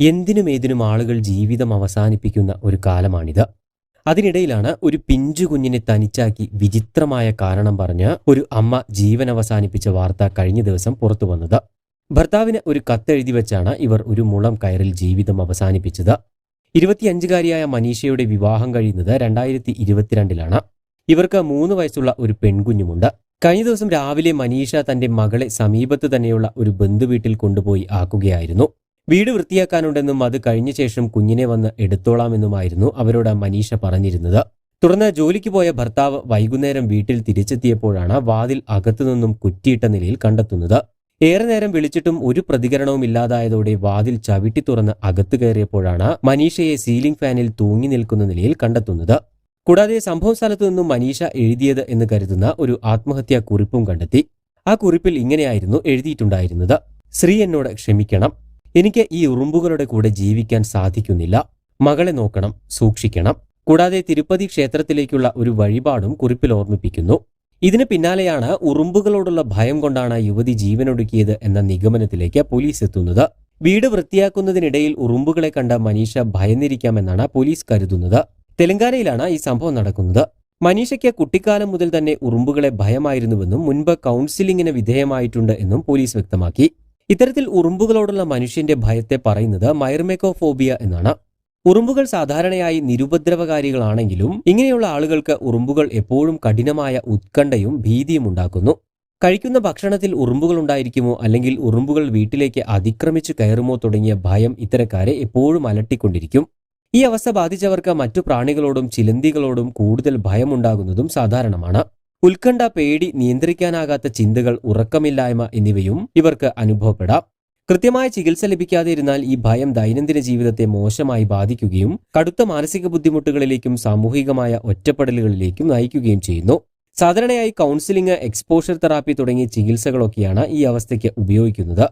എന്തിനും ഏതിനും ആളുകൾ ജീവിതം അവസാനിപ്പിക്കുന്ന ഒരു കാലമാണിത്. അതിനിടയിലാണ് ഒരു പിഞ്ചു കുഞ്ഞിനെ തനിച്ചാക്കി വിചിത്രമായ കാരണം പറഞ്ഞ് ഒരു അമ്മ ജീവൻ അവസാനിപ്പിച്ച വാർത്ത കഴിഞ്ഞ ദിവസം പുറത്തു വന്നത്. ഭർത്താവിന് ഒരു കത്തെഴുതി വെച്ചാണ് ഇവർ ഒരു മുളം കയറിൽ ജീവിതം അവസാനിപ്പിച്ചത്. ഇരുപത്തിയഞ്ചുകാരിയായ മനീഷയുടെ വിവാഹം കഴിയുന്നത് രണ്ടായിരത്തി ഇരുപത്തിരണ്ടിലാണ് ഇവർക്ക് മൂന്ന് വയസ്സുള്ള ഒരു പെൺകുഞ്ഞുമുണ്ട്. കഴിഞ്ഞ ദിവസം രാവിലെ മനീഷ തന്റെ മകളെ സമീപത്ത് തന്നെയുള്ള ഒരു ബന്ധുവീട്ടിൽ കൊണ്ടുപോയി ആക്കുകയായിരുന്നു. വീട് വൃത്തിയാക്കാനുണ്ടെന്നും അത് കഴിഞ്ഞ ശേഷം കുഞ്ഞിനെ വന്ന് എടുത്തോളാമെന്നുമായിരുന്നു അവരോട് മനീഷ പറഞ്ഞിരുന്നത്. തുടർന്ന് ജോലിക്ക് പോയ ഭർത്താവ് വൈകുന്നേരം വീട്ടിൽ തിരിച്ചെത്തിയപ്പോഴാണ് വാതിൽ അകത്തുനിന്നും കുറ്റിയിട്ട നിലയിൽ കണ്ടെത്തുന്നത്. ഏറെ നേരം വിളിച്ചിട്ടും ഒരു പ്രതികരണവും ഇല്ലാതായതോടെ വാതിൽ ചവിട്ടി തുറന്ന് അകത്തു കയറിയപ്പോഴാണ് മനീഷയെ സീലിംഗ് ഫാനിൽ തൂങ്ങി നിൽക്കുന്ന നിലയിൽ കണ്ടെത്തുന്നത്. കൂടാതെ സംഭവ സ്ഥലത്തു നിന്നും മനീഷ എഴുതിയത് എന്ന് കരുതുന്ന ഒരു ആത്മഹത്യാ കുറിപ്പും കണ്ടെത്തി. ആ കുറിപ്പിൽ ഇങ്ങനെയായിരുന്നു എഴുതിയിട്ടുണ്ടായിരുന്നത്. ശ്രീ എന്നോട് ക്ഷമിക്കണം. എനിക്ക് ഈ ഉറുമ്പുകളുടെ കൂടെ ജീവിക്കാൻ സാധിക്കുന്നില്ല. മകളെ നോക്കണം സൂക്ഷിക്കണം. കൂടാതെ തിരുപ്പതി ക്ഷേത്രത്തിലേക്കുള്ള ഒരു വഴിപാടും കുറിപ്പിൽ ഓർമ്മിപ്പിക്കുന്നു. ഇതിന് പിന്നാലെയാണ് ഉറുമ്പുകളോടുള്ള ഭയം കൊണ്ടാണ് യുവതി ജീവനൊടുക്കിയത് എന്ന നിഗമനത്തിലേക്ക് പോലീസ് എത്തുന്നത്. വീട് വൃത്തിയാക്കുന്നതിനിടയിൽ ഉറുമ്പുകളെ കണ്ട മനീഷ ഭയന്നിരിക്കാമെന്നാണ് പോലീസ് കരുതുന്നത്. തെലങ്കാനയിലാണ് ഈ സംഭവം നടക്കുന്നത്. മനീഷയ്ക്ക് കുട്ടിക്കാലം മുതൽ തന്നെ ഉറുമ്പുകളെ ഭയമായിരുന്നുവെന്നും മുൻപ് കൗൺസിലിങ്ങിന് വിധേയമായിട്ടുണ്ട് എന്നും പോലീസ് വ്യക്തമാക്കി. ഇത്തരത്തിൽ ഉറുമ്പുകളോടുള്ള മനുഷ്യന്റെ ഭയത്തെ പറയുന്നത് മൈർമെക്കോഫോബിയ എന്നാണ്. ഉറുമ്പുകൾ സാധാരണയായി നിരുപദ്രവകാരികളാണെങ്കിലും ഇങ്ങനെയുള്ള ആളുകൾക്ക് ഉറുമ്പുകൾ എപ്പോഴും കഠിനമായ ഉത്കണ്ഠയും ഭീതിയും ഉണ്ടാക്കുന്നു. കഴിക്കുന്ന ഭക്ഷണത്തിൽ ഉറുമ്പുകൾ ഉണ്ടായിരിക്കുമോ അല്ലെങ്കിൽ ഉറുമ്പുകൾ വീട്ടിലേക്ക് അതിക്രമിച്ചു കയറുമോ തുടങ്ങിയ ഭയം ഇത്തരക്കാരെ എപ്പോഴും അലട്ടിക്കൊണ്ടിരിക്കും. ഈ അവസ്ഥ ബാധിച്ചവർക്ക് മറ്റു പ്രാണികളോടും ചിലന്തികളോടും കൂടുതൽ ഭയമുണ്ടാകുന്നതും സാധാരണമാണ്. ഉത്കണ്ഠ പേടി നിയന്ത്രിക്കാനാകാത്ത ചിന്തകൾ ഉറക്കമില്ലായ്മ എന്നിവയും ഇവർക്ക് അനുഭവപ്പെടാം. കൃത്യമായ ചികിത്സ ലഭിക്കാതെ ഇരുന്നാൽ ഈ ഭയം ദൈനംദിന ജീവിതത്തെ മോശമായി ബാധിക്കുകയും കടുത്ത മാനസിക ബുദ്ധിമുട്ടുകളിലേക്കും സാമൂഹികമായ ഒറ്റപ്പെടലുകളിലേക്കും നയിക്കുകയും ചെയ്യുന്നു. സാധാരണയായി കൗൺസിലിംഗ് എക്സ്പോഷർ തെറാപ്പി തുടങ്ങിയ ചികിത്സകളൊക്കെയാണ് ഈ അവസ്ഥയ്ക്ക് ഉപയോഗിക്കുന്നത്.